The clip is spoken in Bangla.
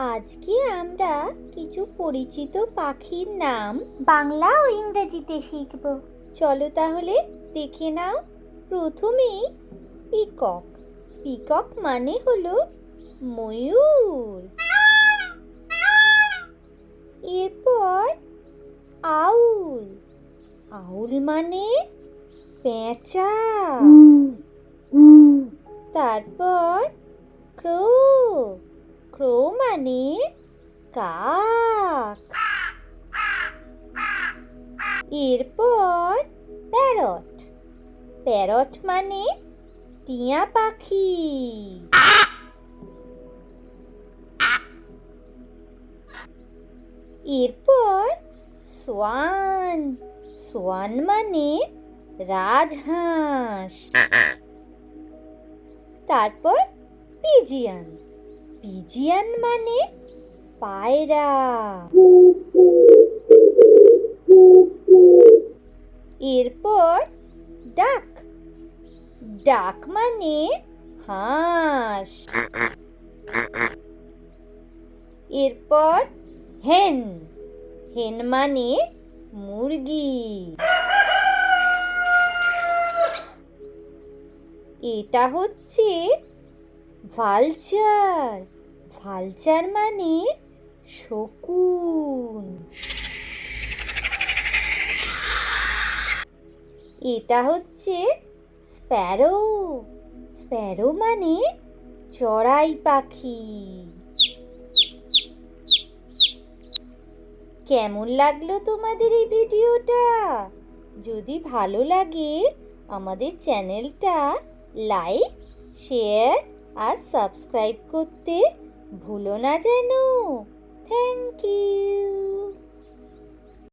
আজকে আমরা কিছু পরিচিত পাখির নাম বাংলা ও ইংরেজিতে শিখব। চলো তাহলে দেখে নাও। প্রথমেই পিকক। পিকক মানে হলো ময়ূর। এরপর আউল। আউল মানে পেঁচা। তারপর ক্রো ক্রো মানে কাক। এরপর প্যারট। প্যারট মানে টিয়া পাখি। এরপর সোয়ান। সোয়ান মানে রাজহাঁস। তারপর পিজিয়ান পিজিয়ান মানে পায়রা। এরপর ডাক। ডাক মানে হাঁস। এরপর হেন। হেন মানে মুরগি। এটা হচ্ছে ভালচার ভালচার মানে শকুন। এটা হচ্ছে স্প্যারো স্প্যারো মানে চড়াই পাখি। কেমন লাগল তোমাদের এই ভিডিওটা? যদি ভালো লাগে আমাদের চ্যানেলটা লাইক, শেয়ার আর সাবস্ক্রাইব করতে ভুলো না যেন থ্যাংক ইউ